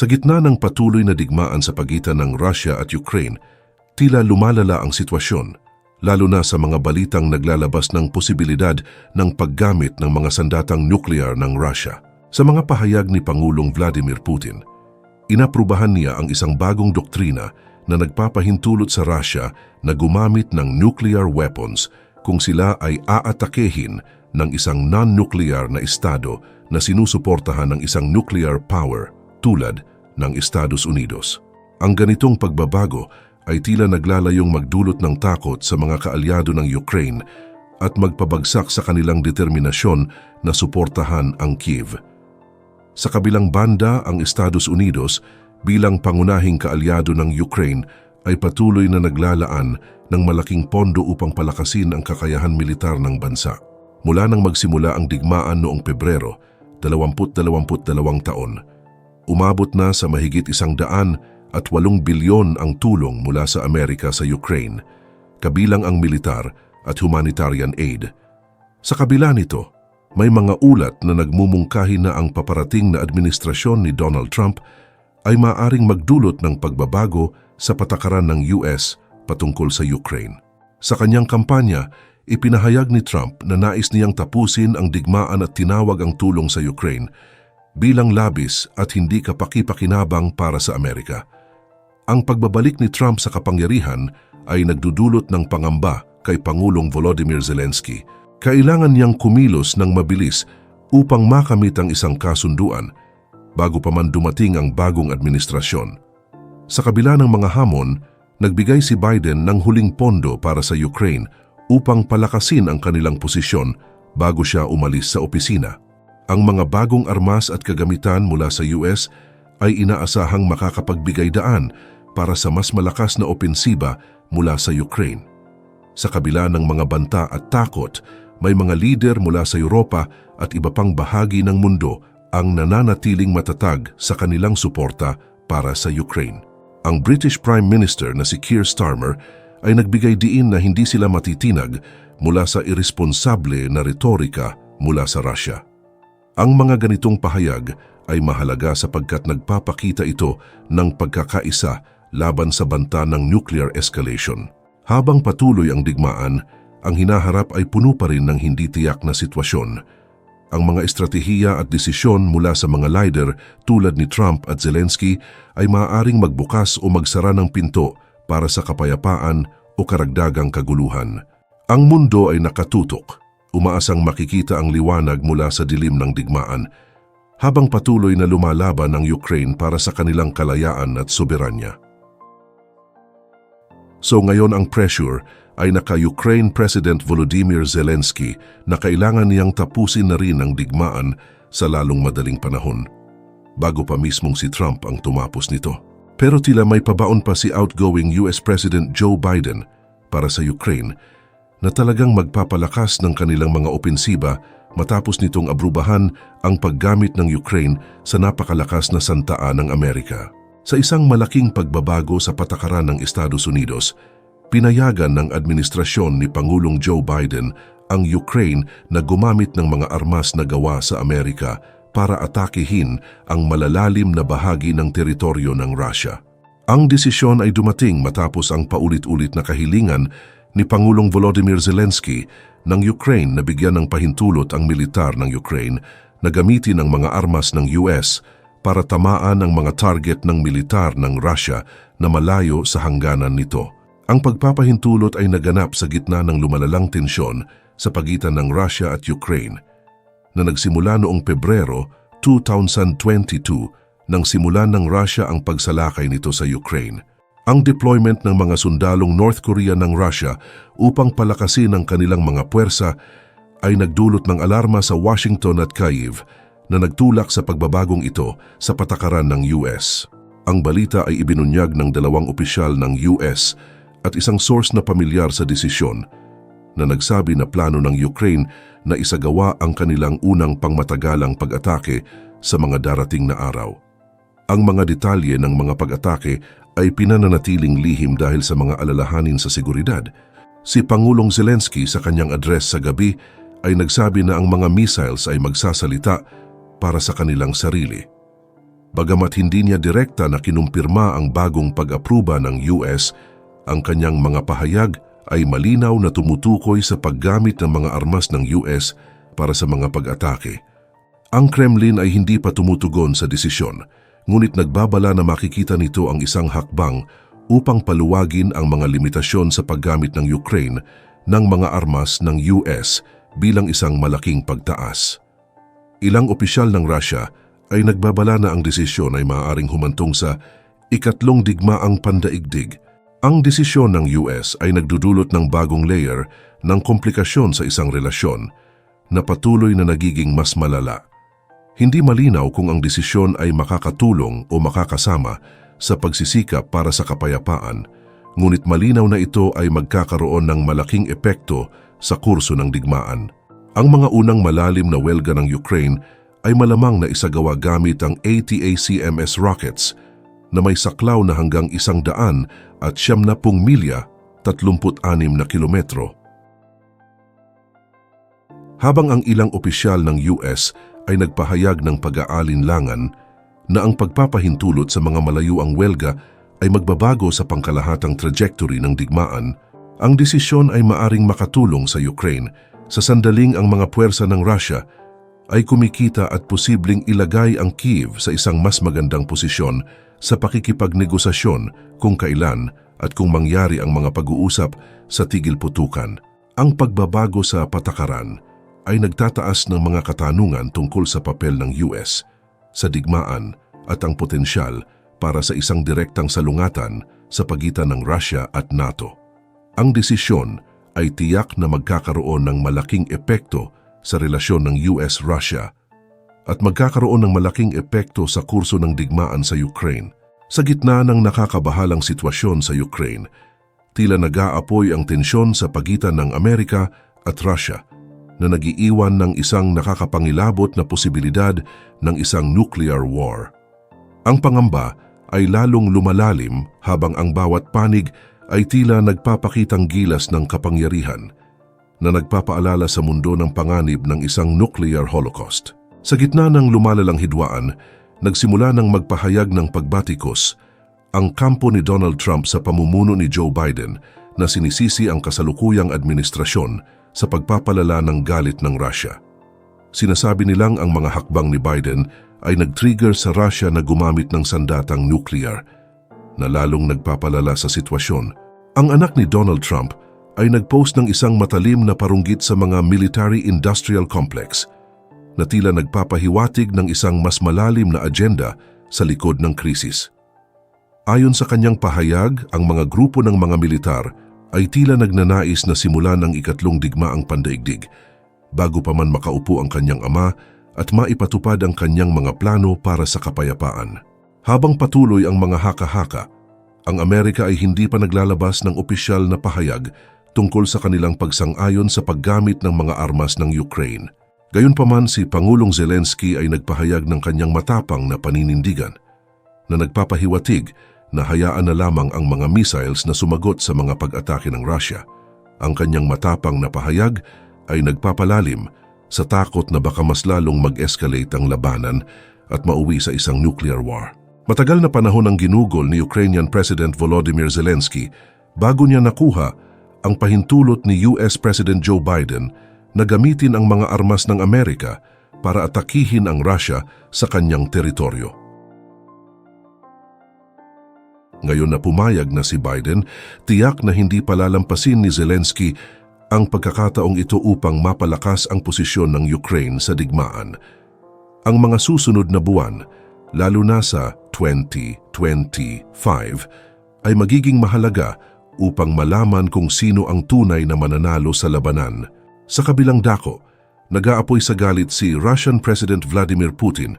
Sa gitna ng patuloy na digmaan sa pagitan ng Russia at Ukraine, tila lumalala ang sitwasyon, lalo na sa mga balitang naglalabas ng posibilidad ng paggamit ng mga sandatang nuclear ng Russia. Sa mga pahayag ni Pangulong Vladimir Putin, inaprubahan niya ang isang bagong doktrina na nagpapahintulot sa Russia na gumamit ng nuclear weapons kung sila ay aatakehin ng isang non-nuclear na estado na sinusuportahan ng isang nuclear power tulad ng Estados Unidos. Ang ganitong pagbabago ay tila naglalayong magdulot ng takot sa mga kaalyado ng Ukraine at magpabagsak sa kanilang determinasyon na suportahan ang Kiev. Sa kabilang banda, ang Estados Unidos bilang pangunahing kaalyado ng Ukraine ay patuloy na naglalaan ng malaking pondo upang palakasin ang kakayahan militar ng bansa. Mula nang magsimula ang digmaan noong Pebrero, 2022 taon, umabot na sa mahigit isang daan at walong bilyon ang tulong mula sa Amerika sa Ukraine, kabilang ang militar at humanitarian aid. Sa kabila nito, may mga ulat na nagmumungkahi na ang paparating na administrasyon ni Donald Trump ay maaring magdulot ng pagbabago sa patakaran ng US patungkol sa Ukraine. Sa kanyang kampanya, ipinahayag ni Trump na nais niyang tapusin ang digmaan at tinawag ang tulong sa Ukraine bilang labis at hindi kapaki-pakinabang para sa Amerika. Ang pagbabalik ni Trump sa kapangyarihan ay nagdudulot ng pangamba kay Pangulong Volodymyr Zelensky. Kailangan niyang kumilos ng mabilis upang makamit ang isang kasunduan bago pa man dumating ang bagong administrasyon. Sa kabila ng mga hamon, nagbigay si Biden ng huling pondo para sa Ukraine upang palakasin ang kanilang posisyon bago siya umalis sa opisina. Ang mga bagong armas at kagamitan mula sa US ay inaasahang makakapagbigay daan para sa mas malakas na opensiba mula sa Ukraine. Sa kabila ng mga banta at takot, may mga lider mula sa Europa at iba pang bahagi ng mundo ang nananatiling matatag sa kanilang suporta para sa Ukraine. Ang British Prime Minister na si Keir Starmer ay nagbigay diin na hindi sila matitinag mula sa irresponsable na retorika mula sa Russia. Ang mga ganitong pahayag ay mahalaga sapagkat nagpapakita ito ng pagkakaisa laban sa banta ng nuclear escalation. Habang patuloy ang digmaan, ang hinaharap ay puno pa rin ng hindi tiyak na sitwasyon. Ang mga estratehiya at desisyon mula sa mga leader tulad ni Trump at Zelensky ay maaaring magbukas o magsara ng pinto para sa kapayapaan o karagdagang kaguluhan. Ang mundo ay nakatutok, umaasang makikita ang liwanag mula sa dilim ng digmaan, habang patuloy na lumalaban ang Ukraine para sa kanilang kalayaan at soberanya. So ngayon ang pressure ay naka-Ukraine President Volodymyr Zelensky na kailangan niyang tapusin na rin ang digmaan sa lalong madaling panahon, bago pa mismong si Trump ang tumapos nito. Pero tila may pabaon pa si outgoing US President Joe Biden para sa Ukraine na talagang magpapalakas ng kanilang mga opensiba matapos nitong abrubahan ang paggamit ng Ukraine sa napakalakas na santaan ng Amerika. Sa isang malaking pagbabago sa patakaran ng Estados Unidos, pinayagan ng administrasyon ni Pangulong Joe Biden ang Ukraine na gumamit ng mga armas na gawa sa Amerika para atakihin ang malalalim na bahagi ng teritoryo ng Russia. Ang desisyon ay dumating matapos ang paulit-ulit na kahilingan ni Pangulong Volodymyr Zelensky ng Ukraine na bigyan ng pahintulot ang militar ng Ukraine na gamitin ang mga armas ng US para tamaan ang mga target ng militar ng Russia na malayo sa hangganan nito. Ang pagpapahintulot ay naganap sa gitna ng lumalalang tensyon sa pagitan ng Russia at Ukraine na nagsimula noong Pebrero 2022 nang simulan ng Russia ang pagsalakay nito sa Ukraine. Ang deployment ng mga sundalong North Korea ng Russia upang palakasin ang kanilang mga puwersa ay nagdulot ng alarma sa Washington at Kyiv na nagtulak sa pagbabagong ito sa patakaran ng US. Ang balita ay ibinunyag ng dalawang opisyal ng US at isang source na pamilyar sa desisyon na nagsabi na plano ng Ukraine na isagawa ang kanilang unang pangmatagalang pag-atake sa mga darating na araw. Ang mga detalye ng mga pag-atake ay pinananatiling lihim dahil sa mga alalahanin sa seguridad. Si Pangulong Zelensky sa kanyang address sa gabi ay nagsabi na ang mga missiles ay magsasalita para sa kanilang sarili. Bagamat hindi niya direkta na kinumpirma ang bagong pag-apruba ng US, ang kanyang mga pahayag ay malinaw na tumutukoy sa paggamit ng mga armas ng US para sa mga pag-atake. Ang Kremlin ay hindi pa tumutugon sa desisyon, ngunit nagbabala na makikita nito ang isang hakbang upang paluwagin ang mga limitasyon sa paggamit ng Ukraine ng mga armas ng US bilang isang malaking pagtaas. Ilang opisyal ng Russia ay nagbabala na ang desisyon ay maaaring humantong sa ikatlong digmaang pandaigdig. Ang desisyon ng US ay nagdudulot ng bagong layer ng komplikasyon sa isang relasyon na patuloy na nagiging mas malala. Hindi malinaw kung ang desisyon ay makakatulong o makakasama sa pagsisikap para sa kapayapaan, ngunit malinaw na ito ay magkakaroon ng malaking epekto sa kurso ng digmaan. Ang mga unang malalim na welga ng Ukraine ay malamang na isagawa gamit ang ATACMS rockets na may saklaw na hanggang isang daan at siyam na pung milya, 36 na kilometro. Habang ang ilang opisyal ng US ay nagpahayag ng pag-aalinlangan na ang pagpapahintulot sa mga malayuang welga ay magbabago sa pangkalahatang trajectory ng digmaan, ang desisyon ay maaring makatulong sa Ukraine sa sandaling ang mga puwersa ng Russia ay kumikita at posibleng ilagay ang Kiev sa isang mas magandang posisyon sa pakikipagnegosasyon kung kailan at kung mangyari ang mga pag-uusap sa tigil putukan. Ang pagbabago sa patakaran ay nagtataas ng mga katanungan tungkol sa papel ng US sa digmaan at ang potensyal para sa isang direktang salungatan sa pagitan ng Russia at NATO. Ang desisyon ay tiyak na magkakaroon ng malaking epekto sa relasyon ng US-Russia at magkakaroon ng malaking epekto sa kurso ng digmaan sa Ukraine. Sa gitna ng nakakabahalang sitwasyon sa Ukraine, tila nag-aapoy ang tensyon sa pagitan ng Amerika at Russia na nagiiwan ng isang nakakapangilabot na posibilidad ng isang nuclear war. Ang pangamba ay lalong lumalalim habang ang bawat panig ay tila nagpapakitang gilas ng kapangyarihan – na nagpapaalala sa mundo ng panganib ng isang nuclear holocaust. Sa gitna ng lumalalang hidwaan, nagsimula ng magpahayag ng pagbatikos ang kampo ni Donald Trump sa pamumuno ni Joe Biden na sinisisi ang kasalukuyang administrasyon sa pagpapalala ng galit ng Russia. Sinasabi nilang ang mga hakbang ni Biden ay nag-trigger sa Russia na gumamit ng sandatang nuclear na lalong nagpapalala sa sitwasyon. Ang anak ni Donald Trump ay nagpost ng isang matalim na parunggit sa mga military-industrial complex na tila nagpapahiwatig ng isang mas malalim na agenda sa likod ng krisis. Ayon sa kanyang pahayag, ang mga grupo ng mga militar ay tila nagnanais na simulan ang ikatlong digmaang pandaigdig bago pa man makaupo ang kanyang ama at maipatupad ang kanyang mga plano para sa kapayapaan. Habang patuloy ang mga haka-haka, ang Amerika ay hindi pa naglalabas ng opisyal na pahayag tungkol sa kanilang pagsang-ayon sa paggamit ng mga armas ng Ukraine. Gayunpaman si Pangulong Zelensky ay nagpahayag ng kanyang matapang na paninindigan na nagpapahiwatig na hayaan na lamang ang mga missiles na sumagot sa mga pag-atake ng Russia. Ang kanyang matapang na pahayag ay nagpapalalim sa takot na baka mas lalong mag-escalate ang labanan at mauwi sa isang nuclear war. Matagal na panahon ang ginugol ni Ukrainian President Volodymyr Zelensky bago niya nakuha ang pahintulot ni US President Joe Biden na gamitin ang mga armas ng Amerika para atakihin ang Russia sa kanyang teritoryo. Ngayon na pumayag na si Biden, tiyak na hindi palalampasin ni Zelensky ang pagkakataong ito upang mapalakas ang posisyon ng Ukraine sa digmaan. Ang mga susunod na buwan, lalo na sa 2025, ay magiging mahalaga upang malaman kung sino ang tunay na mananalo sa labanan. Sa kabilang dako, nag-aapoy sa galit si Russian President Vladimir Putin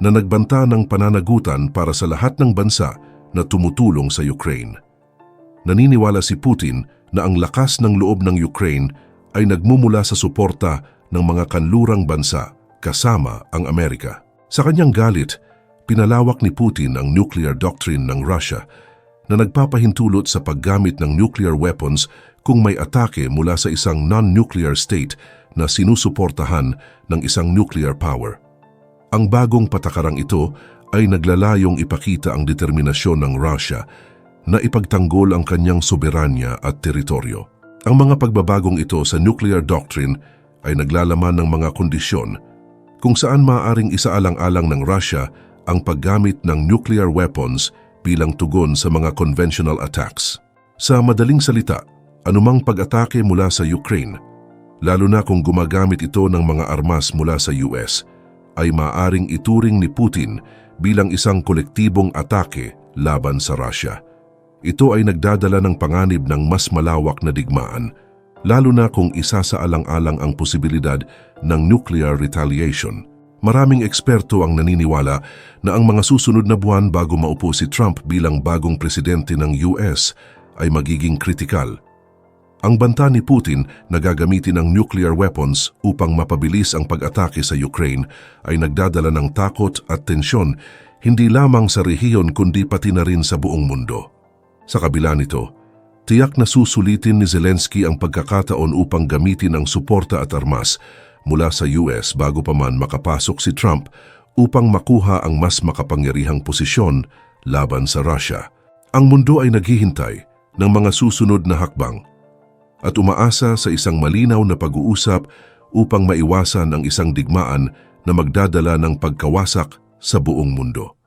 na nagbanta ng pananagutan para sa lahat ng bansa na tumutulong sa Ukraine. Naniniwala si Putin na ang lakas ng loob ng Ukraine ay nagmumula sa suporta ng mga kanlurang bansa kasama ang Amerika. Sa kanyang galit, pinalawak ni Putin ang nuclear doctrine ng Russia na nagpapahintulot sa paggamit ng nuclear weapons kung may atake mula sa isang non-nuclear state na sinusuportahan ng isang nuclear power. Ang bagong patakarang ito ay naglalayong ipakita ang determinasyon ng Russia na ipagtanggol ang kanyang soberanya at teritoryo. Ang mga pagbabagong ito sa nuclear doctrine ay naglalaman ng mga kondisyon kung saan maaaring isaalang-alang ng Russia ang paggamit ng nuclear weapons bilang tugon sa mga conventional attacks. Sa madaling salita, anumang pag-atake mula sa Ukraine, lalo na kung gumagamit ito ng mga armas mula sa US, ay maaring ituring ni Putin bilang isang kolektibong atake laban sa Russia. Ito ay nagdadala ng panganib ng mas malawak na digmaan, lalo na kung isa sa alang-alang ang posibilidad ng nuclear retaliation. Maraming eksperto ang naniniwala na ang mga susunod na buwan bago maupo si Trump bilang bagong presidente ng US ay magiging kritikal. Ang banta ni Putin na gagamitin ang nuclear weapons upang mapabilis ang pag-atake sa Ukraine ay nagdadala ng takot at tensyon hindi lamang sa rehiyon kundi pati na rin sa buong mundo. Sa kabila nito, tiyak na susulitin ni Zelensky ang pagkakataon upang gamitin ang suporta at armas mula sa US bago pa man makapasok si Trump upang makuha ang mas makapangyarihang posisyon laban sa Russia. Ang mundo ay naghihintay ng mga susunod na hakbang at umaasa sa isang malinaw na pag-uusap upang maiwasan ang isang digmaan na magdadala ng pagkawasak sa buong mundo.